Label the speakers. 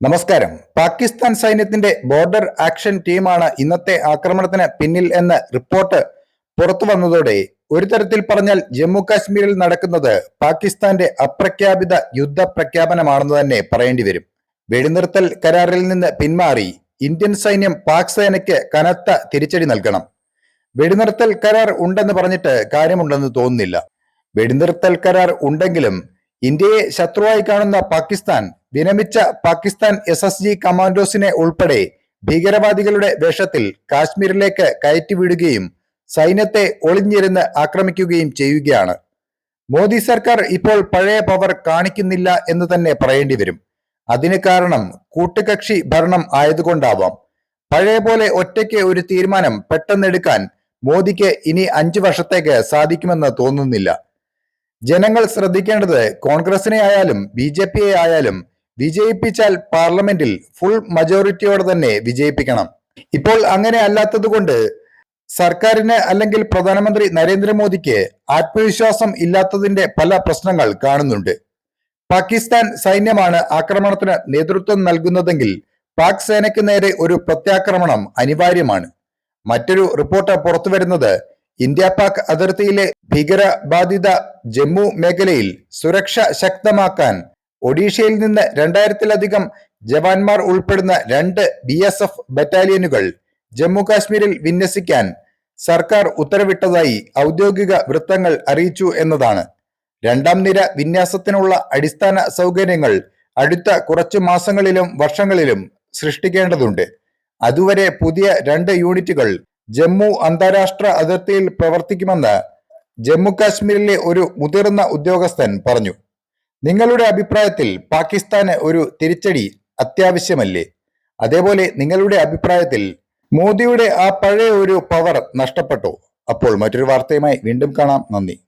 Speaker 1: നമസ്കാരം. പാകിസ്ഥാൻ സൈന്യത്തിന്റെ border action ടീമാണ് ഇന്നത്തെ ആക്രമണത്തിന് പിന്നിൽ എന്ന റിപ്പോർട്ട് പുറത്തു വന്നതോടെ ഒരു തരത്തിൽ പറഞ്ഞാൽ ജമ്മു കാശ്മീരിൽ നടക്കുന്നത് പാകിസ്ഥാന്റെ അപ്രഖ്യാപിത യുദ്ധ പ്രഖ്യാപനമാണെന്ന് തന്നെ പറയേണ്ടി വരും. വെടിനിർത്തൽ കരാറിൽ നിന്ന് പിന്മാറി ഇന്ത്യൻ സൈന്യം പാക് സേനയ്ക്ക് കനത്ത തിരിച്ചടി നൽകണം. വെടിനിർത്തൽ കരാർ ഉണ്ടെന്ന് പറഞ്ഞിട്ട് കാര്യമുണ്ടെന്ന് തോന്നുന്നില്ല. വെടിനിർത്തൽ കരാർ ഉണ്ടെങ്കിലും ഇന്ത്യയെ ശത്രുവായി കാണുന്ന പാകിസ്ഥാൻ വിരമിച്ച പാകിസ്ഥാൻ എസ് എസ് ജി കമാൻഡോസിനെ ഉൾപ്പെടെ ഭീകരവാദികളുടെ വേഷത്തിൽ കാശ്മീരിലേക്ക് കയറ്റിവിടുകയും സൈന്യത്തെ ഒളിഞ്ഞിരുന്ന് ആക്രമിക്കുകയും ചെയ്യുകയാണ്. മോദി സർക്കാർ ഇപ്പോൾ പഴയ പവർ കാണിക്കുന്നില്ല എന്ന് തന്നെ പറയേണ്ടി വരും. അതിന് കാരണം കൂട്ടുകക്ഷി ഭരണം ആയതുകൊണ്ടാവാം. പഴയ പോലെ ഒറ്റയ്ക്ക് ഒരു തീരുമാനം പെട്ടെന്നെടുക്കാൻ മോദിക്ക് ഇനി അഞ്ചു വർഷത്തേക്ക് സാധിക്കുമെന്ന് തോന്നുന്നില്ല. ജനങ്ങൾ ശ്രദ്ധിക്കേണ്ടത് കോൺഗ്രസിനെ ആയാലും ബി ജെ പിയെ ആയാലും വിജയിപ്പിച്ചാൽ പാർലമെന്റിൽ ഫുൾ മജോറിറ്റിയോടെ തന്നെ വിജയിപ്പിക്കണം. ഇപ്പോൾ അങ്ങനെ അല്ലാത്തതുകൊണ്ട് സർക്കാരിന് അല്ലെങ്കിൽ പ്രധാനമന്ത്രി നരേന്ദ്രമോദിക്ക് ആത്മവിശ്വാസം ഇല്ലാത്തതിന്റെ പല പ്രശ്നങ്ങൾ കാണുന്നുണ്ട്. പാകിസ്ഥാൻ സൈന്യമാണ് ആക്രമണത്തിന് നേതൃത്വം നൽകുന്നതെങ്കിൽ പാക് സേനയ്ക്ക് നേരെ ഒരു പ്രത്യാക്രമണം അനിവാര്യമാണ്. മറ്റൊരു റിപ്പോർട്ട് പുറത്തുവരുന്നത് ഇന്ത്യ പാക് അതിർത്തിയിലെ ഭീകരബാധിത ജമ്മു മേഖലയിൽ സുരക്ഷ ശക്തമാക്കാൻ ഒഡീഷയിൽ നിന്ന് രണ്ടായിരത്തിലധികം ജവാന്മാർ ഉൾപ്പെടുന്ന രണ്ട് ബി എസ് എഫ് ബറ്റാലിയനുകൾ ജമ്മു കാശ്മീരിൽ വിന്യസിക്കാൻ സർക്കാർ ഉത്തരവിട്ടതായി ഔദ്യോഗിക വൃത്തങ്ങൾ അറിയിച്ചു എന്നതാണ്. രണ്ടാം നിര വിന്യാസത്തിനുള്ള അടിസ്ഥാന സൗകര്യങ്ങൾ അടുത്ത കുറച്ചു മാസങ്ങളിലും വർഷങ്ങളിലും സൃഷ്ടിക്കേണ്ടതുണ്ട്. അതുവരെ പുതിയ രണ്ട് യൂണിറ്റുകൾ ജമ്മു അന്താരാഷ്ട്ര അതിർത്തിയിൽ പ്രവർത്തിക്കുമെന്ന് ജമ്മു കാശ്മീരിലെ ഒരു മുതിർന്ന ഉദ്യോഗസ്ഥൻ പറഞ്ഞു. നിങ്ങളുടെ അഭിപ്രായത്തിൽ പാകിസ്ഥാന് ഒരു തിരിച്ചടി അത്യാവശ്യമല്ലേ? അതേപോലെ നിങ്ങളുടെ അഭിപ്രായത്തിൽ മോദിയുടെ ആ പഴയ ഒരു പവർ നഷ്ടപ്പെട്ടു. അപ്പോൾ മറ്റൊരു വാർത്തയുമായി വീണ്ടും കാണാം. നന്ദി.